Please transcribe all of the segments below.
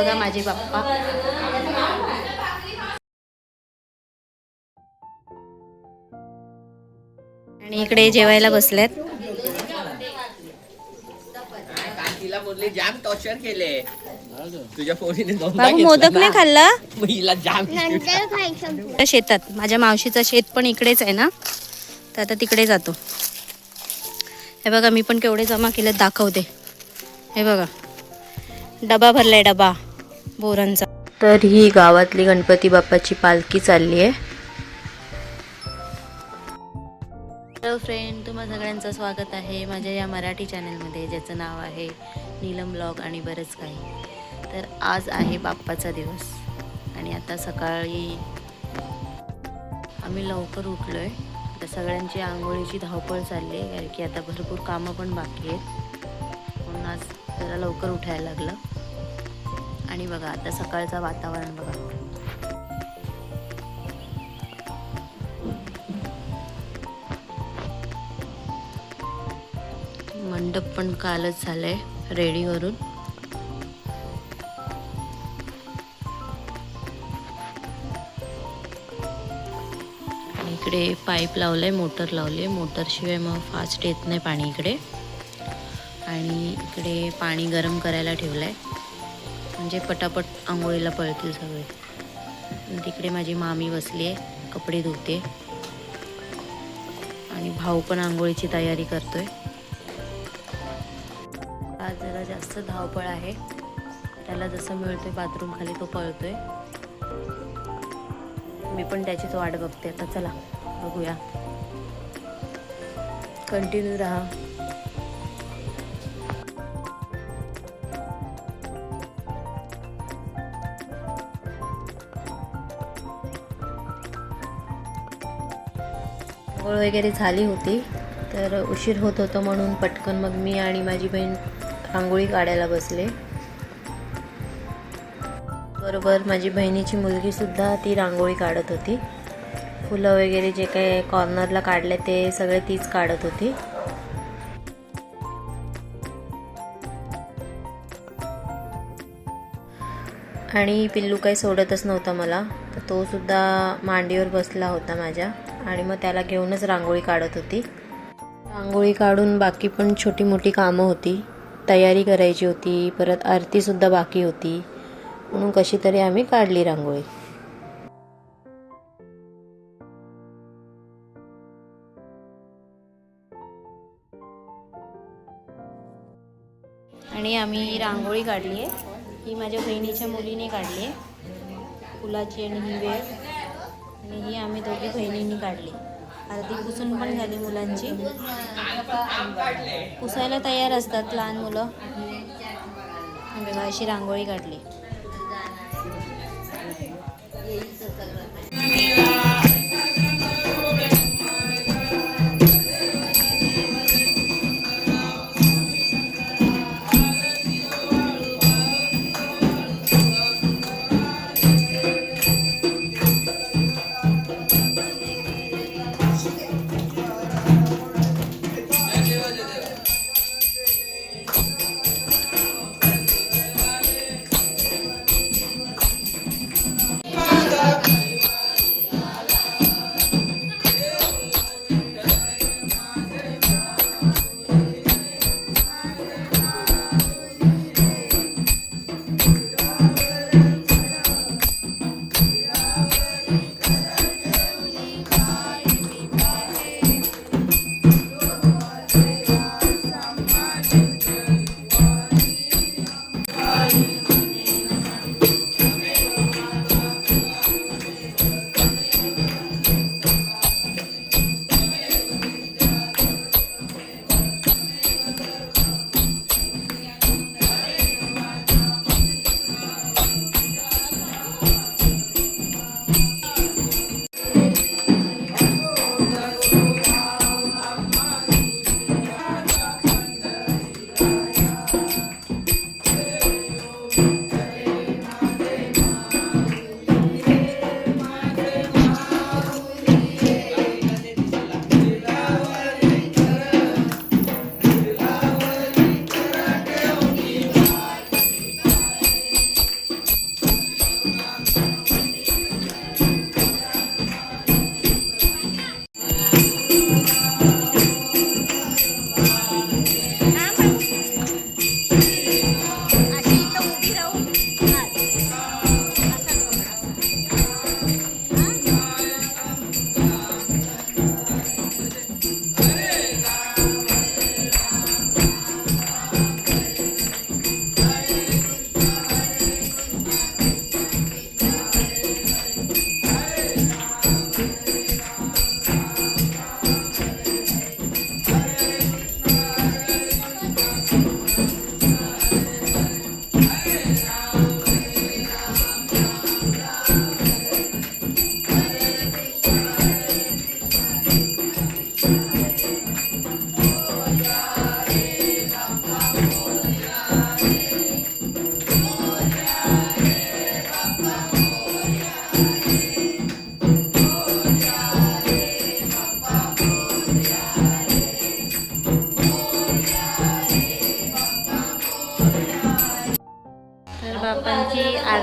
बघा माझे बाप्पा. आणि इकडे जेवायला बसलेत. तिला बोलले जाम टॉर्चर केले. तुझ्या पोरीने बाबू मोदक नाही खाल्ला? जाम शेतात माझ्या मावशीचं शेत पण इकडेच आहे ना? तर आता तिकडे जातो. हे बघा मी पण केवढे जमा केले दाखवते. हे बघा. डबा भरलाय डबा. बोरांचा. तर ही गावातली गणपती बाप्पाची पालखी चालली आहे हॅलो फ्रेंड तुम्हा सगळ्यांचं स्वागत आहे माझ्या या मराठी चॅनलमध्ये ज्याचं नाव आहे नीलम ब्लॉग आणि बरंच काही. तर आज आहे बाप्पाचा दिवस आणि आता सकाळी आम्ही लवकर उठलो आहे तर सगळ्यांची आंघोळीची धावपळ चालली आहे कारण की आता भरपूर कामं पण बाकी आहेत. म्हणून आज जरा लवकर उठायला लागलं. आणि बघा आता सकाळचं वातावरण बघा. मंडप पण कालच झालंय रेडी करून इकडे पाईप लावलंय मोटर लावले मोटरशिवाय मग फास्ट येत नाही पाणी इकडे. आणि इकडे पाणी गरम करायला ठेवलंय. म्हणजे पटापट आंघोळीला पळतील सगळे. तिकडे माझी मामी बसली आहे कपडे धुते. आणि भाऊ पण आंघोळीची तयारी करतोय. आज जरा जास्त धावपळ आहे. त्याला जसं मिळतोय बाथरूम खाली तो पळतोय. मी पण त्याचीच वाट बघते. आता चला बघूया. कंटिन्यू राहा. आंघोळ वगैरे झाली होती तर उशीर होत होतं म्हणून पटकन मग मी आणि माझी बहीण रांगोळी काढायला बसले. बरोबर माझी बहिणीची मुलगीसुद्धा ती रांगोळी काढत होती. फुलं वगैरे जे काही कॉर्नरला काढले ते सगळे तीच काढत होती. आणि पिल्लू काही सोडतच नव्हता मला तर तो सुद्धा मांडीवर बसला होता माझ्या. आणि मग त्याला घेऊनच रांगोळी काढत होती. रांगोळी काढून बाकी पण छोटी मोठी कामं होती. तयारी करायची होती परत आरतीसुद्धा बाकी होती. म्हणून कशी तरी आम्ही काढली रांगोळी. आणि आम्ही रांगोळी काढली आहे ही माझ्या बहिणीच्या मुलीने काढली आहे फुलाची आणि ही वेळ आणि ही आम्ही दोघी बहिणींनी काढली. अर्धी पुसून पण झाली मुलांची. पुसायला तयार असतात लहान मुलं. बघा अशी रांगोळी काढली.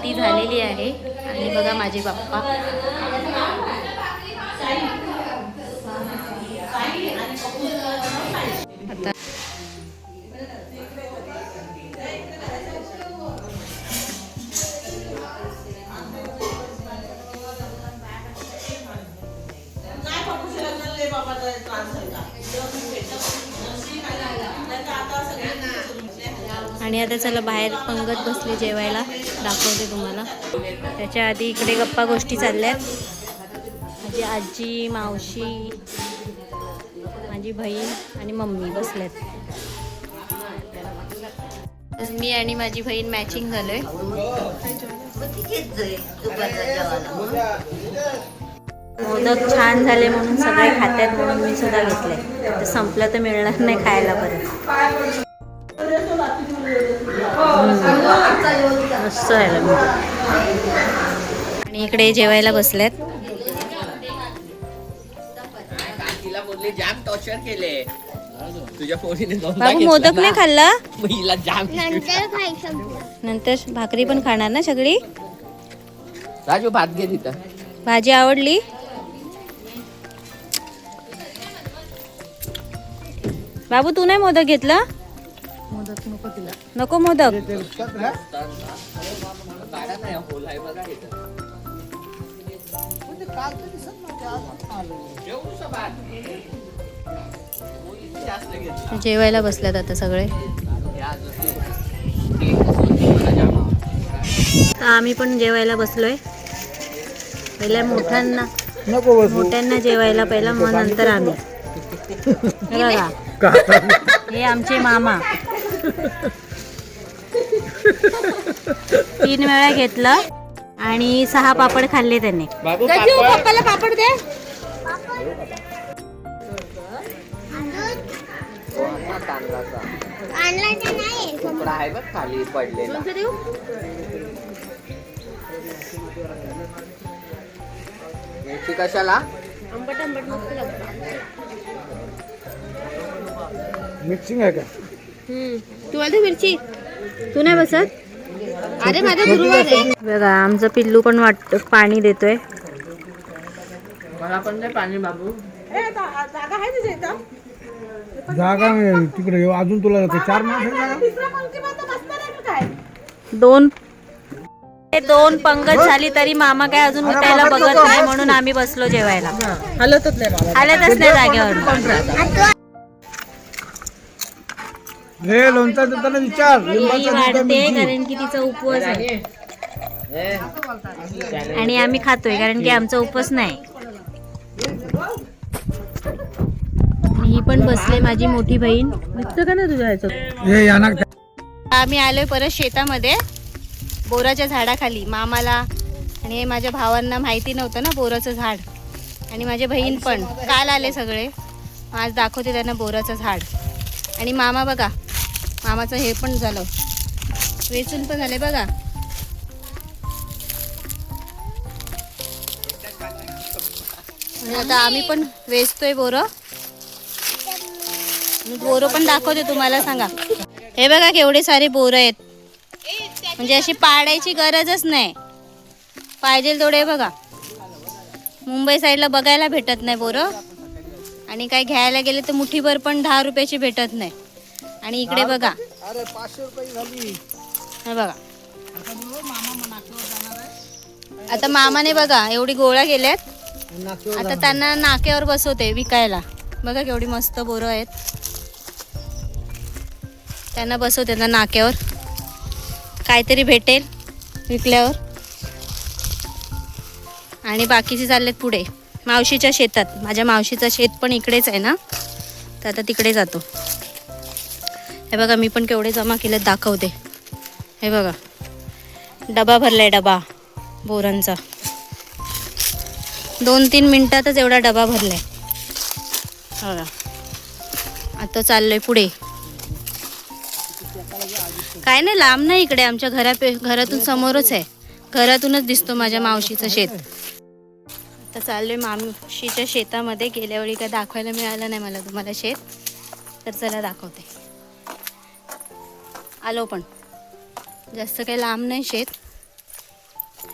आरती झालेली आहे. आणि बघा माझे बाप्पा. आता आणि आता चला बाहेर पंगत बसले जेवायला. दाखवते तुम्हाला. त्याच्या आधी इकडे गप्पा गोष्टी चालल्यात. माझी आजी मावशी माझी बहीण आणि मम्मी बसल्यात. मी आणि माझी बहीण मॅचिंग झालोय. मोदक छान झाले म्हणून सगळे खात्यात म्हणून मी सुद्धा घेतले तर संपलं तर मिळणार नाही खायला परत. मस्त आहे. आणि इकडे जेवायला बसल्यात बाबू मोदक ना. नाही खाल्ला. नंतर भाकरी पण खाणार ना सगळी? राजू भात घे तिथं. भाजी आवडली? बाबू तू नाही मोदक घेतला? मोदक जेवूसा भात. पोरीने जास्त घेतला. जेवायला बसल्यात आता सगळे. आम्ही पण जेवायला बसलोय. पहिल्या मोठ्यांना मोठ्यांना जेवायला पहिला मग नंतर आम्ही. हे आमचे मामा. तीन वेळा घेतलं आणि सहा पापड खाल्ले त्यांनी. पप्पाला पापड दे. तुकडा आहे बघ खाली कशाला? मिक्सिंग आहे का? तुम्हाला दे मिरची? तू नाही बसत? अरे माझा गुरुवार आहे बघा आमचं पिल्लू पण वाटत पाणी देतोय. मला पण दे पाणी बाबू. जागा नाही तिकडे. अजून तुला जाते चार दोन. ते दोन पंगत झाली तरी मामा काय अजून उठायला बघत नाही म्हणून आम्ही बसलो जेवायला. हलतच नाही आल्यातच नाही जागेवर हे लोणचा देताना विचार. लिंबाचा देता वाढते मिरची. कारण की तिचा उपवास आहे. आणि आम्ही खातोय कारण की आमचा उपवास नाही. आणि ही पण बसले माझी मोठी बहीण. दिसतं का ना तुझ्या हे याना आम्ही आलोय परत शेतामध्ये बोराच्या झाडाखाली मामाला. आणि हे माझ्या भावांना माहिती नव्हतं ना बोराचं झाड. आणि माझे बहीण पण. काल आले सगळे. आज दाखवते त्यांना बोराचं झाड. आणि मामा बघा मामाचं हे पण झालं. वेचून पण झाले बघा. आणि आता आम्ही पण वेचतोय बोरं. बोरं पण दाखवते तुम्हाला सांगा. हे बघा केवढे सारे बोरं आहेत. म्हणजे अशी पाडायची गरजच नाही. पाहिजे तेवढे बघा. मुंबई साईडला बघायला भेटत नाही बोरं. आणि काय घ्यायला गेले तर मुठीभर पण दहा रुपयाची भेटत नाही. आणि इकडे बघा. अरे पाचशे रुपये झाली. हे बघा. आता मामाने बघा एवढी गोळ्या गेल्यात. आता त्यांना नाक्यावर बसवते विकायला. बघा केवढी मस्त बोरं आहेत. त्यांना बसवते ना नाक्यावर. काहीतरी भेटेल विकल्यावर. आणि बाकीचे चाललेत पुढे. मावशीच्या शेतात. माझ्या मावशीचं शेत पण इकडेच आहे ना? तर आता तिकडे जातो. हे बघा मी पण केवढे जमा केलेत दाखवते हे बघा. डबा भरलाय डबा बोरांचा. दोन तीन मिनटातच एवढा डबा भरलाय. बघा. आता चाललोय पुढे. काय नाही लांब नाही इकडे आमच्या घरा घरातून समोरच आहे. घरातूनच दिसतो माझ्या मावशीचं शेत. आता चाललोय मावशीच्या शेतामध्ये गेल्या वेळी काय दाखवायला मिळालं नाही मला तुम्हाला शेत. तर चला दाखवते. आलो पण. जास्त काही लांब नाही शेत.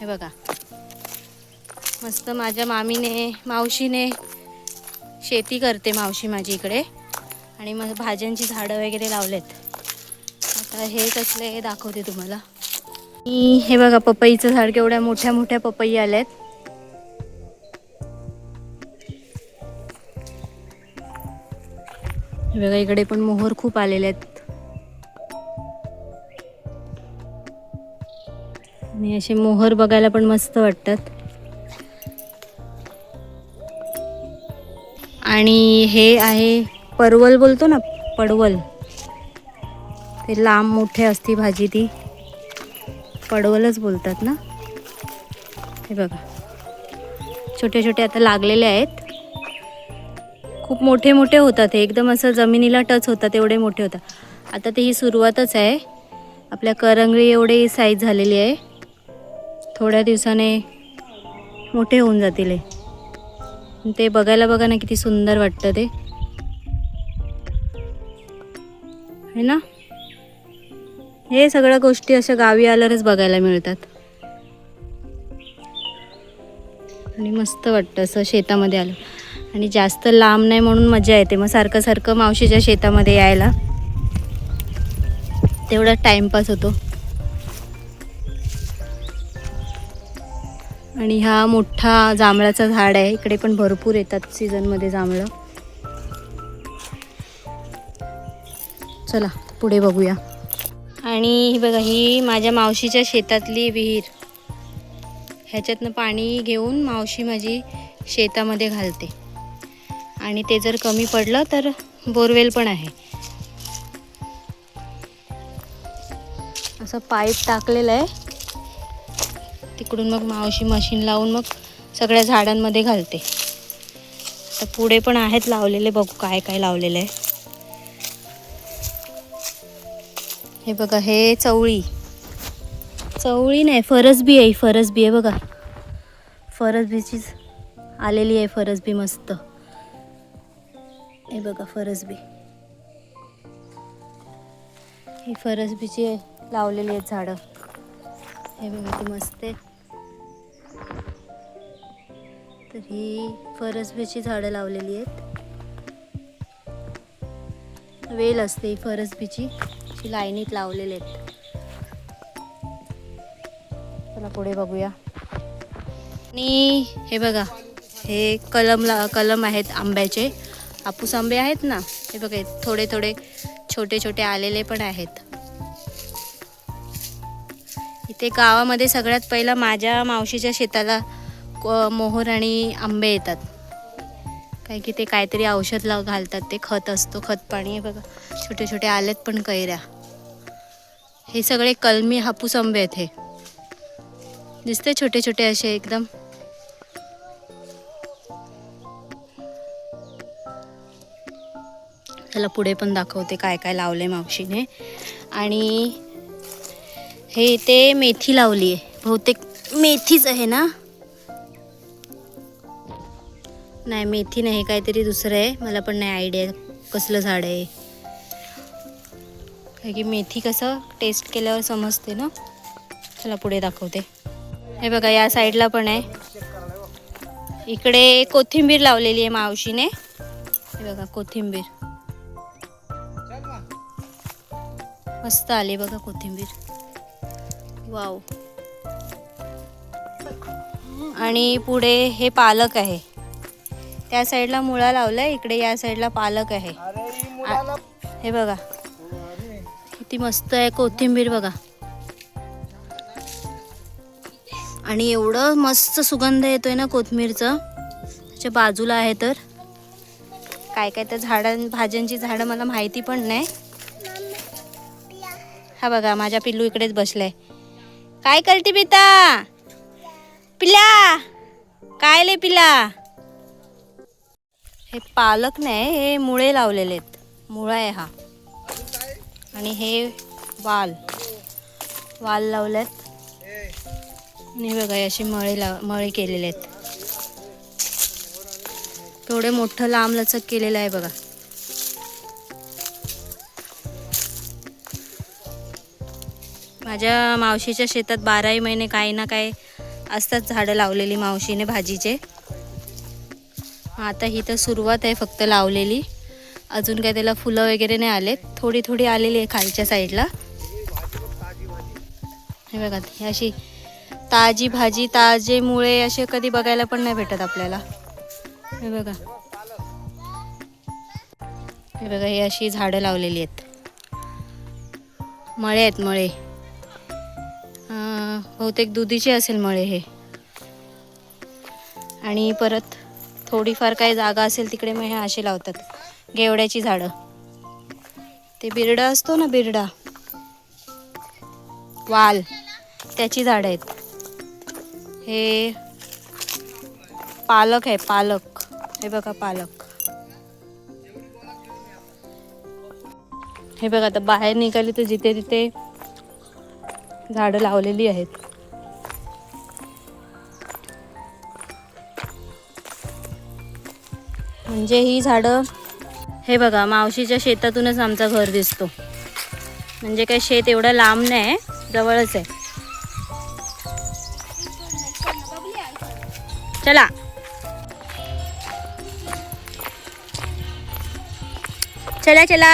हे बघा. मस्त माझ्या मामीने मावशीने शेती करते मावशी माझी इकडे. आणि मग भाज्यांची झाडं वगैरे लावलेत. आता हे कसले दाखवते तुम्हाला. मी हे बघा पपईचं झाड केवढ्या मोठ्या मोठ्या पपई आल्यात. हे बघा इकडे पण मोहर खूप आलेले आहेत. आणि असे मोहर बघायला पण मस्त वाटतात. आणि हे आहे परवल बोलतो ना पडवल. ते लांब मोठे असती भाजी ती. पडवलच बोलतात ना. हे बघा. छोटे छोटे आता लागलेले आहेत. खूप मोठे मोठे होतात हे. एकदम असं जमिनीला टच होतात एवढे मोठे होतात. आता ते ही सुरुवातच आहे. आपल्या करंगळी एवढी साईज झालेली आहे. थोड्या दिवसाने मोठे होऊन जातील हे. ते बघायला बघा ना किती सुंदर वाटतं ते. है ना? हे सगळ्या गोष्टी अशा गावी आल्यावरच बघायला मिळतात. आणि मस्त वाटतं असं शेतामध्ये आलं. आणि जास्त लांब नाही म्हणून मजा येते. मग सारखं सारखं मावशीच्या शेतामध्ये यायला. तेवढा टाइमपास होतो. आणि हा मोठा जांभळाचा झाड आहे. इकडे पण भरपूर येतात सीझनमध्ये जांभळं. चला पुढे बघूया. आणि ही बघा ही माझ्या मावशीच्या शेतातली विहीर. ह्याच्यातनं पाणी घेऊन मावशी माझी शेतामध्ये घालते. आणि ते जर कमी पडलं तर बोरवेल पण आहे. असं पाईप टाकलेलं आहे. तिकडून मग मावशी मशीन लावून मग सगळ्या झाडांमध्ये घालते. तर पुढे पण आहेत लावलेले बघू काय काय लावलेलं आहे. हे बघा हे चवळी. चवळी नाही फरसबी आहे ही फरसबी आहे बघा. फरसबीचीच आलेली आहे फरसबी मस्त. हे बघा फरसबी. ही फरसबीची लावलेली आहेत झाडं. हे बघा ती मस्त आहे. तर ही फरसबीची झाडं लावलेली आहेत. वेल असते ही फरसबीची अशी लाईनीत लावलेली आहेत. चला पुढे बघूया. आणि हे बघा हे कलम ला कलम आहेत आंब्याचे. आपूस आंबे आहेत ना? हे बघा थोडे थोडे छोटे छोटे आलेले पण आहेत. इथे गावामध्ये सगळ्यात पहिला माझ्या मावशीच्या शेताला मोहर आणि आंबे येतात. काय की ते काहीतरी औषध लाव घालतात ते खत असतो खत पाणी. बघा छोटे छोटे आलेत पण कैऱ्या. हे सगळे कलमी हापूस आंबे आहेत हे. दिसते छोटे छोटे असे एकदम. त्याला पुढे पण दाखवते काय काय लावले मावशीने. आणि हे ते मेथी लावली आहे बहुतेक मेथीच आहे ना? नाही मेथी नाही हे काहीतरी दुसरं आहे. मला पण नाही आयडिया कसलं झाड आहे. काय की मेथी कसं टेस्ट केल्यावर समजते ना. चला पुढे दाखवते. हे बघा या साईडला पण आहे. इकडे कोथिंबीर लावलेली आहे मावशीने. हे बघा कोथिंबीर. मस्त आली बघा कोथिंबीर. वाव आणि पुढे हे पालक आहे. त्या साईडला मुळा लावलाय इकडे या साईडला पालक आहे. हे बघा. किती मस्त आहे कोथिंबीर बघा. आणि एवढं मस्त सुगंध येतोय ना कोथिंबीरचं. त्याच्या बाजूला आहे तर. काय काय त्या झाडां भाज्यांची झाडं मला माहिती पण नाही. हा बघा माझ्या पिल्लू इकडेच बसलाय. काय करते पिता? पिल्या काय ले पिला हे पालक नाही हे मुळे लावलेले आहेत. मुळा आहे हा. आणि हे वाल. वाल लावलेत. आणि बघा हे असे मळे लाव मळे केलेले आहेत. थोडे मोठं लांब लचक केलेलं आहे बघा. माझ्या मावशीच्या शेतात बाराही महिने काही ना काही असतात झाडं लावलेली मावशीने भाजीचे. आता ही तर सुरुवात आहे फक्त लावलेली. अजून काय त्याला फुलं वगैरे नाही आलेत. थोडी थोडी आलेली आहे खालच्या साईडला. हे बघा ही अशी ताजी भाजी ताजे मुळे असे कधी बघायला पण नाही भेटत आपल्याला. हे बघा. हे बघा ही अशी झाडं लावलेली आहेत. मळे आहेत मळे. बहुतेक दुधीचे असेल मळे हे. आणि परत थोडीफार काही जागा असेल तिकडे मग हे असे लावतात. गेवड्याची झाडं. ते बिरडा असतो ना बिरडा? वाल. त्याची झाडं आहेत. हे पालक आहे पालक. हे बघा पालक. हे बघा आता बाहेर निघाली तर जिथे तिथे झाडं लावलेली आहेत. म्हणजे ही झाडं हे बघा मावशीच्या शेतातूनच आमचा घर दिसतो. म्हणजे काय शेत एवढं लांब नाही जवळच आहे. चला. चला चला.